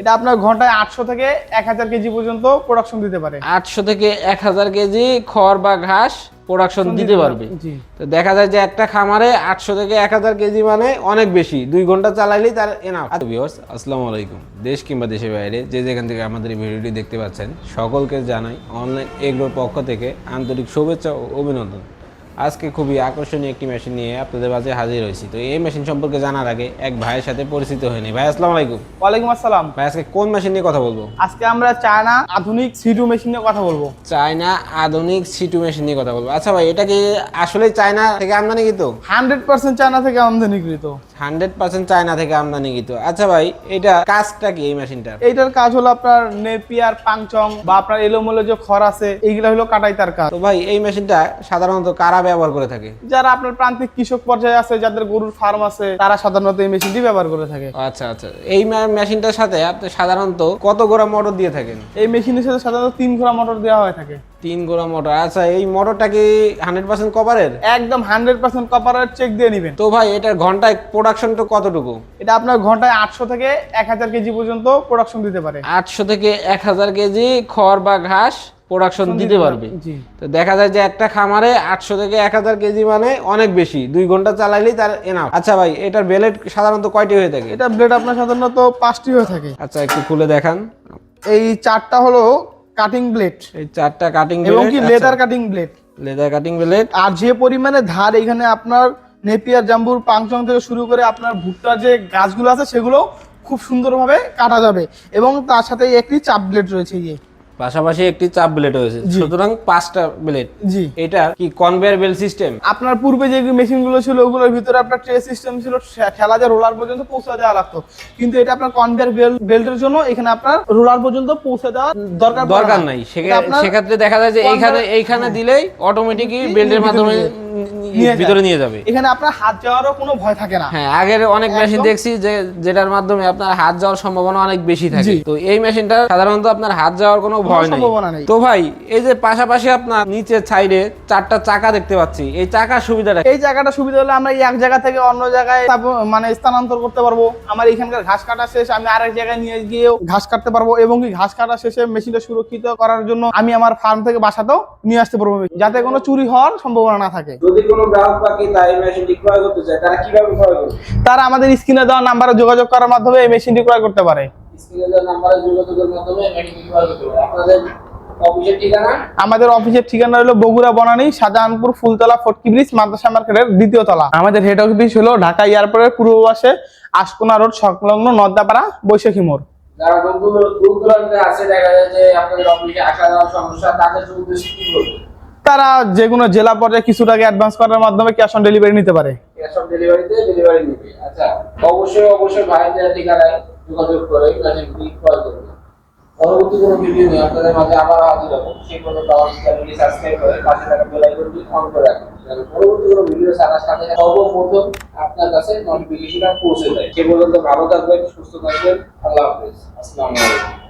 এটা আপনার ঘন্টায় আটশো থেকে এক হাজার কেজি পর্যন্ত প্রোডাকশন দিতে পারে। আটশো থেকে এক হাজার কেজি খড় বা ঘাস প্রোডাকশন দিতে পারবে। তো দেখা যায় যে একটা খামারে আটশো থেকে এক হাজার কেজি মানে অনেক বেশি। দুই ঘণ্টা চালাইলেই তার এনাফ ভিউয়ার্স আসসালামু আলাইকুম। দেশ কিংবা দেশের বাইরে যে যেখান থেকে আমাদের এই ভিডিওটি দেখতে পাচ্ছেন সকলকে জানাই অনলাইন এগ্রোর পক্ষ থেকে আন্তরিক শুভেচ্ছা ও অভিনন্দন। আজকে খুবই আকর্ষণীয় একটি মেশিন নিয়ে আপনাদের মাঝে হাজির হয়েছি। তো এই মেশিন সম্পর্কে জানার আগে এক ভাইয়ের সাথে পরিচিত হয়নি। ভাই আসসালামু আলাইকুম। ওয়ালাইকুম আসসালাম। ভাই আজকে কোন মেশিন নিয়ে কথা বলব? আজকে আমরা চায়না আধুনিক সিটু মেশিন নিয়ে কথা বলব। চায়না আধুনিক সিটু মেশিন নিয়ে কথা বলব। আচ্ছা ভাই এটা কি আসলে চায়না থেকে আমদানি কিন্তু হান্ড্রেড পার্সেন্ট চায়না থেকে আমদানি আমদানিকৃত। হান্ড্রেড পার্সেন্ট চায়না থেকে আমদানি কিন্তু। আচ্ছা ভাই এটা কাজটা কি এই মেশিনটার? এইটার কাজ হলো আপনার নেপিয়ার পাংচং বা আপনার এলোমেলো যে খড় আছে এইগুলা হলো কাটাই তার কাজ। তো ভাই এই মেশিনটা সাধারণত কারা ব্যবহার করে থাকে? যারা আপনার প্রান্তিক কৃষক পর্যায়ে আছে যাদের গরুর ফার্ম আছে তারা সাধারণত এই মেশিনটি ব্যবহার করে থাকে। আচ্ছা আচ্ছা। এই মেশিনটার সাথে আপনি সাধারণত কত গোড়া মোটর দিয়ে থাকেন? এই মেশিনের সাথে সাধারণত তিন ঘোড়া মোটর দেওয়া হয়ে থাকে। তিন গোড়া মোটর আচ্ছা এই মোটরটা কি হান্ড্রেড পার্সেন্ট কভারের একদম হান্ড্রেড পার্সেন্ট কপারের চেক দিয়ে নেবেন। তো ভাই এটার ঘন্টায় প্রোডাকশনটা কতটুকু? এটা আপনার ঘন্টায় আটশো থেকে এক হাজার কেজি পর্যন্ত প্রোডাকশন দিতে পারে। আটশো থেকে এক হাজার কেজি খড় বা ঘাস প্রোডাকশন দিতে পারবে। তো দেখা যায় যে একটা খামারে আটশো থেকে এক হাজার কেজি মানে অনেক বেশি। দুই ঘণ্টা চালাইলেই তার এনাফ আচ্ছা ভাই এটার ব্লেড সাধারণত কয়টি হয়ে থাকে? এটা ব্লেড আপনার সাধারণত পাঁচটি হয়ে থাকে। আচ্ছা একটু খুলে দেখান। এই চারটা হলো কাটিং ব্লেড এই চারটা কাটিং ব্লেড এবং কি leather cutting blade leather cutting blade আর যে পরিমাণে ধার এখানে আপনার নেপিয়ার জাম্বুর পাংচং থেকে শুরু করে আপনার ভুট্টার যে গাছগুলো আছে সেগুলো খুব সুন্দরভাবে কাটা যাবে। এবং তার সাথে একটি চাপ ব্লেড রয়েছে ইয়ে পাশাপাশি একটি চাপ ব্লেড রয়েছে। সুতরাং পাঁচটা ব্লেড। জি। এটা কি কনভেয়ার বেল সিস্টেম? আপনার পূর্বে যে মেশিনগুলো ছিল ওগুলোর ভিতরে আপনার ট্রে সিস্টেম ছিল খেলা যে রোলার পর্যন্ত পৌঁছে দেওয়া লাগতো। কিন্তু এটা আপনার কনভেয়ার বেল্টের জন্য এখানে আপনার রোলার পর্যন্ত পৌঁছে দেওয়া দরকার দরকার। নাই। সেক্ষেত্রে দেখা যায় যে এইখানে এইখানে দিলেই অটোমেটিকই বেল্টের নিয়ে মাধ্যমে। ভিতরে নিয়ে যাবে। এখানে আপনার হাত যাওয়ারও কোনো ভয় থাকে না। হ্যাঁ আগের অনেক মেশিন দেখছি যে যেটার মাধ্যমে আপনার হাত যাওয়ার সম্ভাবনা অনেক বেশি থাকে। তো এই মেশিনটা সাধারণত আপনার হাত যাওয়ার কোনো ভয় নেই। তো ভাই এই যে পাশাপাশি আপনার নিচে সাইডে চারটা চাকা দেখতে পাচ্ছি। এই চাকার সুবিধাটা এই জায়গাটা সুবিধা হলে আমরা এক জায়গা থেকে অন্য জায়গায় মানে স্থানান্তর করতে পারব। আমার এখানকার ঘাস কাটা শেষ আমি আরেক জায়গায় নিয়ে গিয়ে ঘাস কাটতে পারব এবং কি ঘাস কাটা শেষে মেশিনটা সুরক্ষিত করার জন্য আমি আমার ফার্ম থেকে বাসাতেও নিয়ে আসতে পারব। যাতে কোনো চুরি হওয়ার সম্ভাবনা না থাকে। যদি কোনো গ্রাহক বা ক্রেতা এই মেশিনটি ক্রয় করতে চায় তারা কীভাবে ক্রয় করবে? তারা আমাদের স্ক্রিনে দেওয়া নাম্বারে যোগাযোগ করার মাধ্যমে এই মেশিনটি ক্রয় করতে পারে। স্ক্রিনে দেওয়া নাম্বারে যোগাযোগের মাধ্যমে মেশিনটি ক্রয় করতে পারে। আপনাদের অফিসের ঠিকানা? আমাদের অফিসের ঠিকানা হলো বগুড়া বনানী শাহজাহানপুর ফুলতলা ফটকি ব্রিজ মাদ্রাসা মার্কেটের দ্বিতীয় তলা। আমাদের হেড অফিস হলো ঢাকা এয়ারপোর্টের পূর্ব পাশে আশকোনা রোড সংলগ্ন নদ্দাপাড়া বৈশাখী মোড়। যারা বন্ধু দূর দূরান্তে আছে দেখা যায় যে আপনাদের অফিসে আসা যাওয়ার সমস্যা তাদের উদ্দেশ্যে কি বলব? তারা যে কোনো জেলা পর্যায়ে কিছু টাকা অ্যাডভান্স করার মাধ্যমে ক্যাশ অন ডেলিভারি নিতে পারে। ক্যাশ অন ডেলিভারিতে ডেলিভারি নেবে। আচ্ছা অবশ্যই অবশ্যই ভাইদের ঠিকানায় যোগাযোগ করে মেশিনটি ক্রয় করবে পরবর্তী কোনো ভিডিও নিয়ে আপনাদের মাঝে আবার হাজির হব। সেই পর্যন্ত আমার চ্যানেলটি সাবস্ক্রাইব করে, পাশে থাকা বেল আইকনটি অন করে রাখুন। যাতে পরবর্তী কোনো ভিডিও ছাড়ার সাথে সর্বপ্রথম আপনার কাছে নোটিফিকেশনটা পৌঁছে যায়। সে পর্যন্ত ভালো থাকবেন, সুস্থ থাকবেন। আল্লাহ হাফেজ। আসসালামু আলাইকুম।